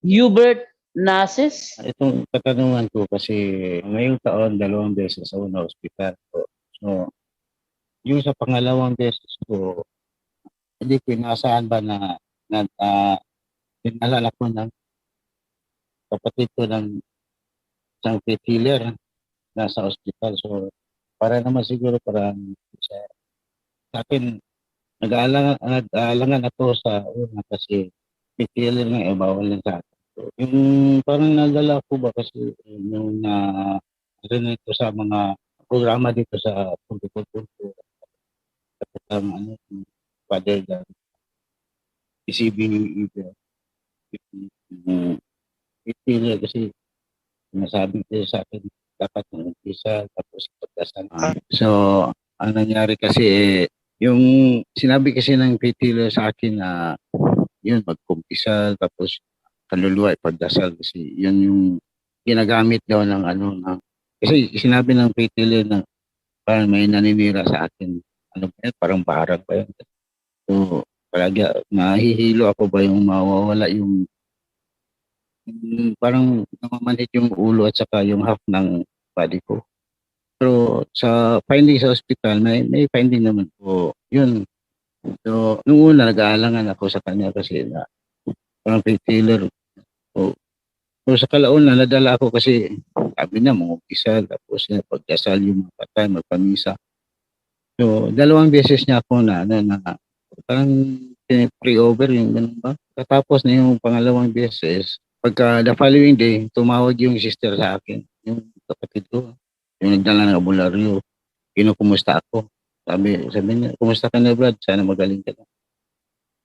Hubert Nases. Itong katanungan ko kasi ngayong taon, dalawang beses ako na ospital ko. So, yung sa pangalawang beses ko, hindi ko inaasahan ba na, na uh, dinalala ko ng kapatid ko ng isang pet healer nasa ospital. So, para naman siguro parang sa, sa akin, nag-aalangan, nag-aalangan ako sa una kasi pet healer nga, eh, bawal lang sa akin. Yung parang nadala ko ba kasi yung na ito sa mga programa dito sa Punto Punto tapos ang ano yung father da ECB yung ipili kasi sinasabi ko sa akin dapat ng umpisa tapos pagdasan. So, ang nangyari kasi eh, yung sinabi kasi ng PTL sa akin na yun magkumpisal tapos kaluluwa ipagdasal. Kasi yun yung ginagamit daw ng ano ng kasi sinabi ng PTL na parang may naninira sa akin. Ano ba yun, parang parang ba yun so palagi nahihilo ako ba yung mawawala yung, yung parang namamanhit yung ulo at saka yung half ng body ko. Pero sa finding sa hospital may may finding naman po. Yun. So nung una nag-aalangan ako sa kanya kasi na parang PTL So, so sa kalauna, nadala ako kasi sabi niya, mga umpisa, tapos niya pagdasal yung mga patay, magpamisa. So, dalawang beses niya ako na, na, na parang pre-over yung ganun ba? Katapos na yung pangalawang beses, pagka the following day, tumawag yung sister sa akin, yung kapatid ko, yung nagdala ng abularyo, kinukumusta ako. Sabi, sabi niya, kumusta ka na Brad? Sana magaling ka na.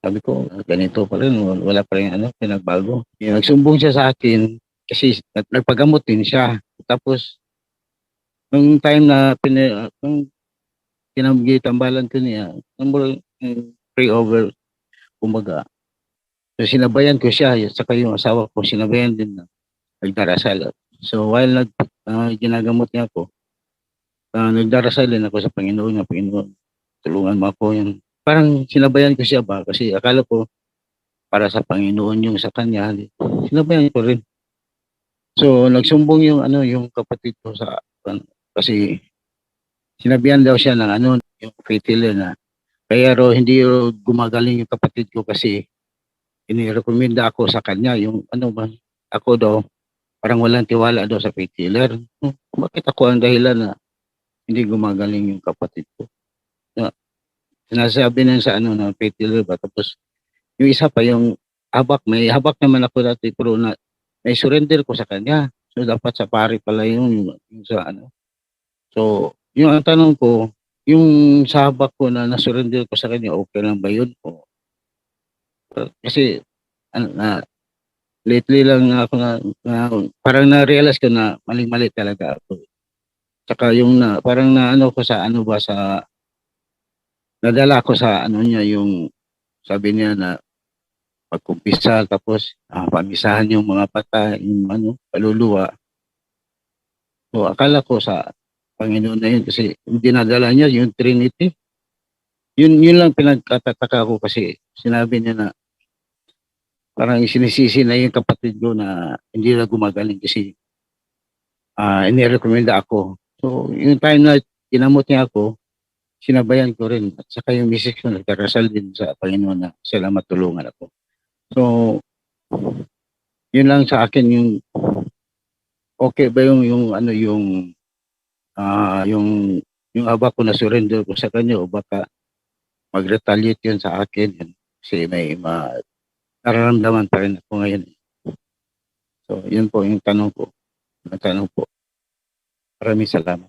Sabi ko, ganito pa rin, wala pa rin ano, pinagbago. Nagsumbong siya sa akin, kasi nag- nagpagamot din siya. Tapos, nung time na pin, nung pinamigay tambalan ko niya, number yung pre-over, kumbaga. So, sinabayan ko siya, saka yung asawa ko, sinabayan din na nagdarasal. So, while nag, ah, ginagamot niya ako, ah, nagdarasal din ako sa Panginoon, na Panginoon, tulungan mo ako yung parang sinabayan ko siya ba kasi akala ko para sa Panginoon yung sa kanya sinabayan ko rin so nagsumbong yung ano yung kapatid ko sa kasi sinabihan daw siya ng ano yung fatal na kaya raw hindi raw gumagaling yung kapatid ko kasi inirekomenda ako sa kanya yung ano ba ako daw parang walang tiwala daw sa healer. Hmm, Bakit ako ang dahilan na hindi gumagaling yung kapatid ko? Sinasabi na sa ano na healer ba? Tapos yung isa pa yung habak may habak naman ako dati pero na may surrender ko sa kanya. So dapat sa pari pala yun yung, yung sa ano. So yung ang tanong ko yung sa habak ko na na-surrender ko sa kanya okay lang ba yun? O kasi ano na lately lang ako na, na parang na-realize ko na maling-mali talaga ako. Saka yung na parang na ano ko sa ano ba sa nadala ko sa ano niya yung sabi niya na pagkumpisa tapos ah, pamisahan yung mga patay, yung ano, kaluluwa. So akala ko sa Panginoon na yun kasi dinadala niya yung Trinity. Yun, yun lang pinagkatataka ko kasi sinabi niya na parang sinisisi na yung kapatid ko na hindi na gumagaling kasi ah inirekomenda ako. So yung time na ginamot niya ako, sinabayan ko rin. At saka yung misis ko nagdarasal din sa Panginoon na sila matulungan ako. So, yun lang sa akin yung okay ba yung yung ano yung ah yung yung aba ko na surrender ko sa kanya o baka mag-retaliate yun sa akin yun. kasi may ma nararamdaman pa rin ako ngayon so yun po yung tanong ko yung tanong po maraming salamat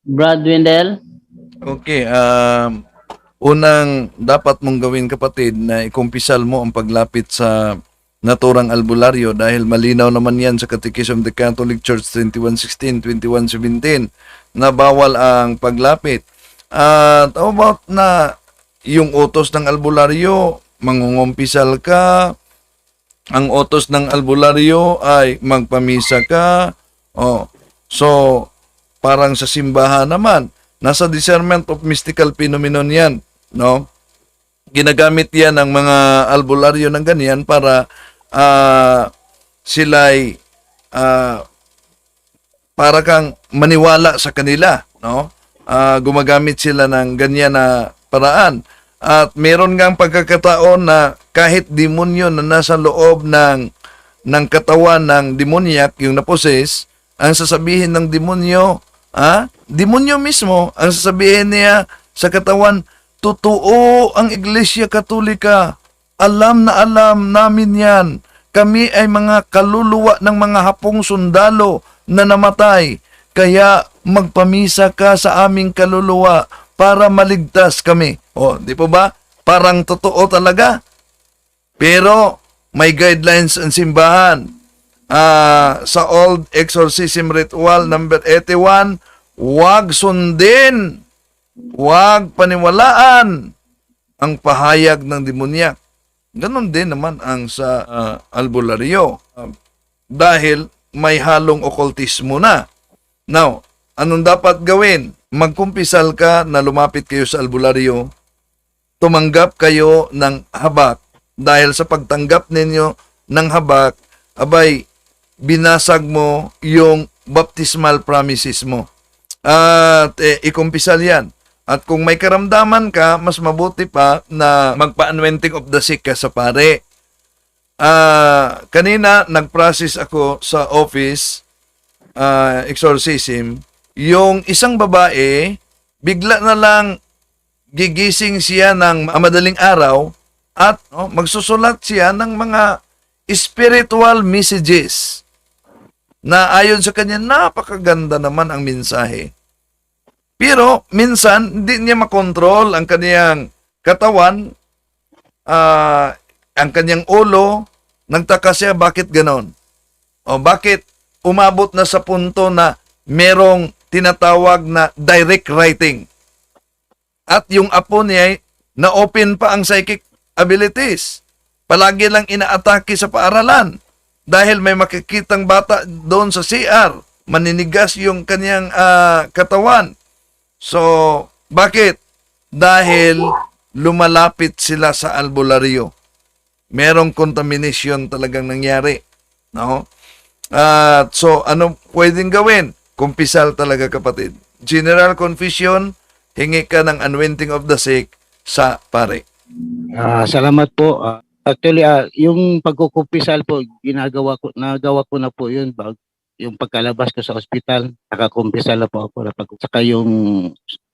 Brad Wendell. Okay, um, unang dapat mong gawin kapatid na ikumpisal mo ang paglapit sa naturang albularyo dahil malinaw naman yan sa Catechism of the Catholic Church 2116, 2117 na bawal ang paglapit. At how about na yung utos ng albularyo, mangungumpisal ka, ang utos ng albularyo ay magpamisa ka. Oh, so parang sa simbahan naman, nasa discernment of mystical phenomenon yan, no? Ginagamit yan ng mga albularyo ng ganyan para ah, sila'y ah, para kang maniwala sa kanila, no? Ah, gumagamit sila ng ganyan na paraan. At meron ngang pagkakataon na kahit demonyo na nasa loob ng ng katawan ng demonyak, yung naposes, ang sasabihin ng demonyo, ah, demonyo mismo, ang sasabihin niya sa katawan, totoo ang Iglesia Katolika. Alam na alam namin yan. Kami ay mga kaluluwa ng mga hapong sundalo na namatay. Kaya magpamisa ka sa aming kaluluwa para maligtas kami. O, di po ba? Parang totoo talaga. Pero may guidelines ang simbahan. Ah, sa old exorcism ritual number 81, huwag sundin, huwag paniwalaan ang pahayag ng demonyak. Ganon din naman ang sa ah, albularyo. Ah, dahil may halong okultismo na. Now, anong dapat gawin? Magkumpisal ka na lumapit kayo sa albularyo, tumanggap kayo ng habak dahil sa pagtanggap ninyo ng habak, abay, binasag mo yung baptismal promises mo. At eh, ikumpisal yan. At kung may karamdaman ka, mas mabuti pa na magpa-anointing of the sick ka sa pare. Ah, kanina nag-process ako sa office ah, exorcism, yung isang babae bigla na lang gigising siya ng madaling araw at no, magsusulat siya ng mga spiritual messages na ayon sa kanya napakaganda naman ang mensahe. Pero minsan hindi niya makontrol ang kaniyang katawan, ah, ang kanyang ulo, nagtaka siya bakit ganon. O bakit umabot na sa punto na merong tinatawag na direct writing. At yung apo niya na-open pa ang psychic abilities. Palagi lang inaatake sa paaralan dahil may makikitang bata doon sa CR. Maninigas yung kanyang ah, katawan. So, bakit? Dahil lumalapit sila sa albularyo. Merong contamination talagang nangyari. No? At so, ano pwedeng gawin? Kumpisal talaga kapatid. General confession, hingi ka ng anointing of the sick sa pare. Ah, salamat po. Ah, actually, ah, yung pagkukumpisal po, ginagawa ko, nagawa ko na po yun. Bag, yung pagkalabas ko sa ospital, nakakumpisal na po ako. Na pag, saka yung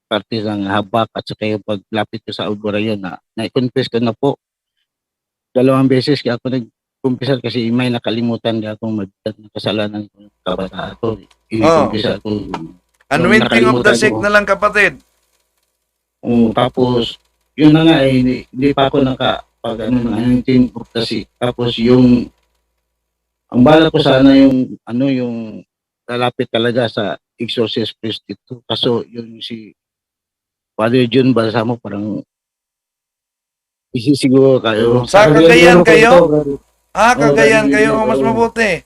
parte ng habak at saka yung paglapit ko sa Aurora yun, na, na-confess ko na po. Dalawang beses kaya ako nagkumpisal kasi may nakalimutan ka akong mag ng kasalanan ko kabataan ko. Ikumpisal ko. Anointing of the sick ko. na lang kapatid. Oo, tapos, yun na nga eh, hindi, hindi pa ako naka, pag ano, ng anointing of the sick. Tapos yung, ang bala ko sana yung, ano, yung lalapit talaga sa exorcist priest dito. Kaso, yung si Father June Balsamo, parang, isisiguro kayo. Sa Cagayan kayo? Ah, kagayan kayo. Mas mabuti.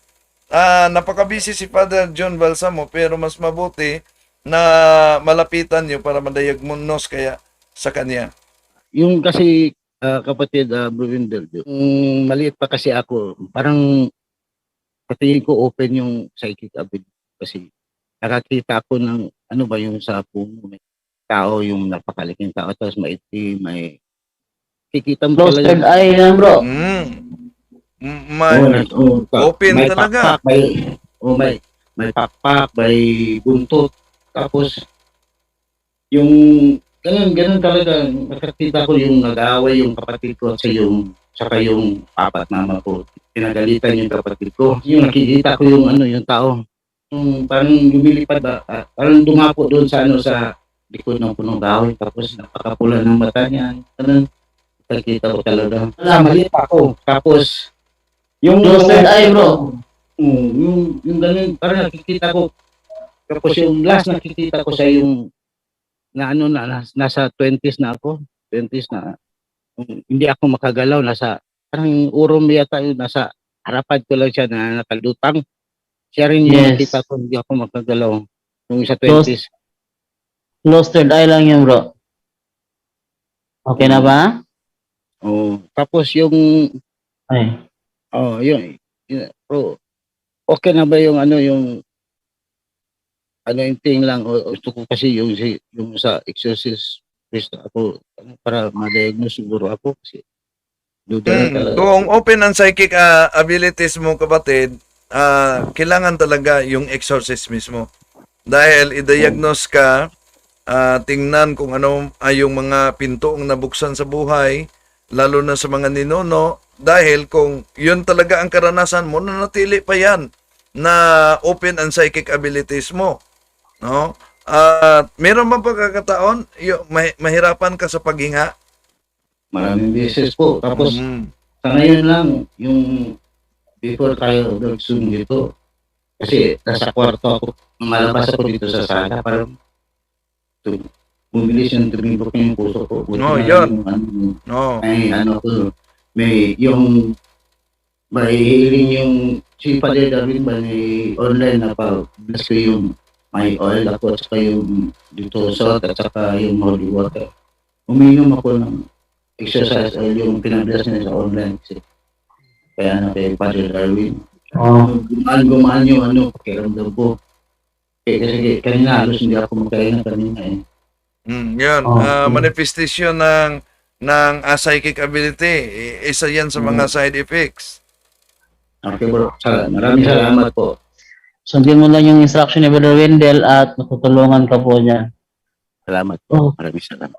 Ah, napaka-busy si Father John Balsamo pero mas mabuti na malapitan niyo para madiagnosis kaya sa kanya. Yung kasi, ah, kapatid, uh, Bro Wendell, yung maliit pa kasi ako, parang katingin ko open yung psychic ability kasi nakakita ako ng ano ba yung sa puno may tao yung napakaliking tao tapos maitim may kikita mo Close third eye lang bro. Mm. Mm, Oo, ma- na- oo, pa- open may talaga. pakpak, may, oh, may, may pakpak, may buntot. Tapos, yung, ganun, ganun talaga, nakakita ko yung nag-aaway yung kapatid ko sa yung, saka yung apat mama ko. Pinagalitan yung kapatid ko. Yung nakikita ko yung ano, yung tao. Yung parang lumilipad ba, ah, parang dumapo doon sa ano, sa likod ng punong kahoy. Tapos napakapula ng mata niya. Ganun, nakikita ko talaga. Wala, maliit pa ako. Tapos, yung Close third eye bro. Oo, yung, yung ganun, parang nakikita ko. Tapos yung last nakikita ko sa yung, na ano na, nas- nasa 20s na ako. 20s na. um, hindi ako makagalaw, nasa, parang urom yata yun, nasa harapan ko lang siya na nakalutang. Siya rin yung Yes. nakita ko, hindi ako makagalaw. Yung sa Close. 20s. Close third eye lang yun bro. Okay na ba? Oo. Tapos yung, Ay. Oh, yun. yun bro, okay na ba yung ano yung ano yung thing lang o gusto ko kasi yung yung sa exorcist priest ako ano, para ma-diagnose siguro ako kasi duda Mm, talaga. kung open ang psychic ah, abilities mo kapatid, ah, kailangan talaga yung exorcist mismo. Dahil i-diagnose ka, ah, tingnan kung ano ay yung mga pinto ang nabuksan sa buhay, lalo na sa mga ninuno, dahil kung yun talaga ang karanasan mo, nanatili pa yan na open ang psychic abilities mo. No? At meron ba pagkakataon, yung, mahi- mahirapan ka sa paghinga? Maraming beses po. Tapos Mm. sa ngayon lang yung before tayo nag-zoom dito kasi nasa kwarto ako malabas ako dito sa sala parang tum- bumilis yung tumibok yung puso ko. Buti na yun. yung ano, No. may ano ko, may yung may healing yung si Padre David ba may online na pa bless ko yung may oil ako at saka yung dito salt at saka yung holy water. Uminom ako ng exercise oil yung pinabless niya sa online kasi kaya na kay Padre Darwin. Oh. Gumaan, gumaan yung ano, pakiramdam ko. Eh, kasi kanina halos hindi ako makain kanina eh. Mm, yun, Oh, mm. manifestation ng ng ah, psychic ability. Isa yan sa mga side effects. Okay bro, Sal- maraming salamat po. Sundin mo lang yung instruction ni Brother Wendell at matutulungan ka po niya. Salamat Oh. po. Maraming salamat.